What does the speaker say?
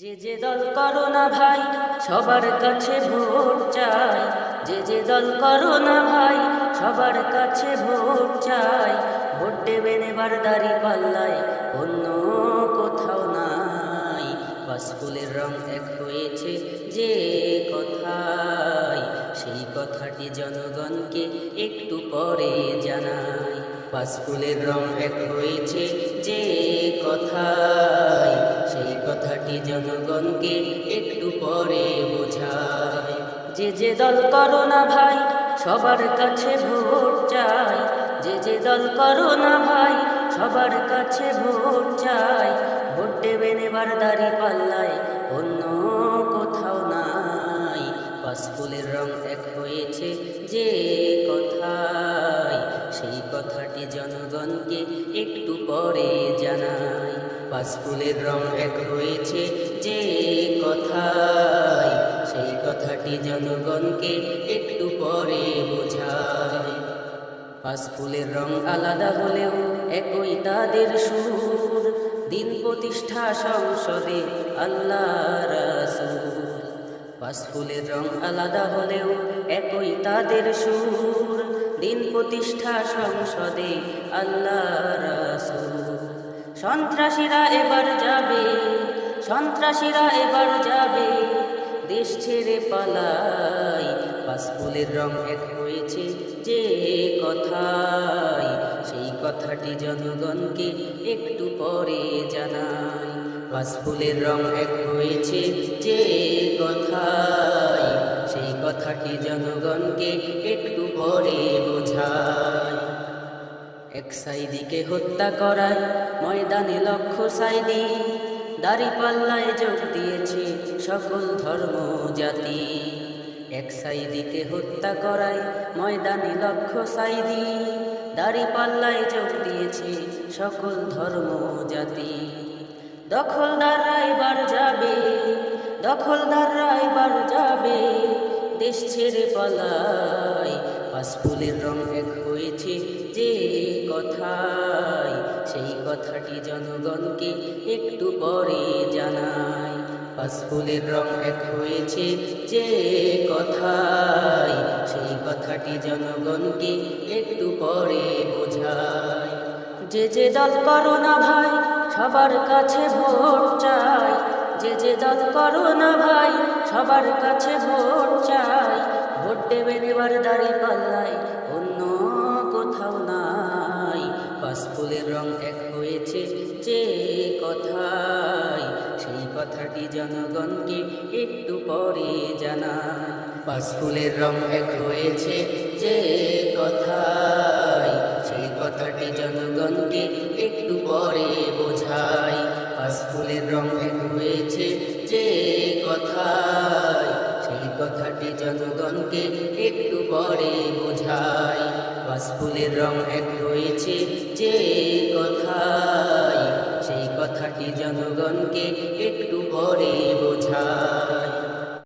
যে যে দল করো না ভাই, সবার কাছে ভোট চাই। যে যে দল করো না ভাই, সবার কাছে ভোট চাই। ভোট দেবেন এবার দাড়ি পাল্লায়, অন্য কোথাও নাই। পাসফুলের রং এক হয়েছে যে কথায় সেই কথাটি জনগণকে একটু পরে জানাই। পাসফুলের রং এক হয়েছে যে কথাটি জনগণকে একটু পরে বোঝায়। যে যে দল করো না ভাই, সবার কাছে ভোট চাই। যে যে দল করো না ভাই, সবার কাছে ভোট চাই। ভোট দেবেন এবার দাড়ি পাল্লায়, অন্য কোথাও নাই। পাসফুলের রং এক হয়েছে যে কথায়। সেই কথাটি জনগণকে একটু পরে জানাই পাসফুলের রং এক হয়েছে, যে কথায় সেই কথাটি জনগণকে একটু পরে বোঝায়। পাসফুলের রং আলাদা হলেও একই তাদের সুর, দিন প্রতিষ্ঠা সংসদে আল্লাহ রাসূল। পাসফুলের রং আলাদা হলেও একই তাদের সুর, দিন প্রতিষ্ঠা সংসদে আল্লাহ রাসূল। সন্ত্রাসীরা এবার যাবে, সন্ত্রাসীরা এবার যাবে। দেশ ছেড়ে পালাই পাসফুলের রং এক হয়েছে যে কথায় সেই কথাটি জনগণকে একটু পরে জানাই। পাসফুলের রং এক হয়েছে যে কথায় সেই কথাটি জনগণকে একটু পরে বোঝায় এক সাইদিকে হত্যা করায় ময়দানে লক্ষ্য সাইদি। দাড়ি পাল্লায় যোগ দিয়েছে সকল ধর্ম জাতি। এক সাইদিকে হত্যা করায় ময়দানে লক্ষ্য সাইদি। দাড়ি পাল্লায় যোগ দিয়েছে সকল ধর্ম জাতি। দখলদাররা এবার যাবে, দখলদাররা এবার যাবে। দেশ ছেড়ে পালায় পাসফুলের রং এক হয়েছে যে কথায় সেই কথাটি জনগণকে একটু পরে জানায় পাসফুলের রং এক হয়েছে যে কথায় সেই কথাটি জনগণকে একটু পরে বোঝায় যে যে দল করো না ভাই, সবার কাছে ভোট চাই। যে যে দল করো না ভাই, সবার কাছে ভোট চাই। ভোট দেবেন এবার দাড়ি পাল্লাই অন্য কোথাও নাই। পাসফুলের রং এক হয়েছে যে কথায় সেই কথাটি জনগণকে একটু পরে জানায় পাসফুলের রং এক হয়েছে যে কথায় সেই কথাটি জনগণকে একটু পরে বোঝায় পাসফুলের রং হয়েছে যে কথায় সেই কথাটি জনগণকে একটু পরে বোঝায়। বাসফুলের রং এক রয়েছে যে কথায় সেই কথাটি জনগণকে একটু পরে বোঝায়।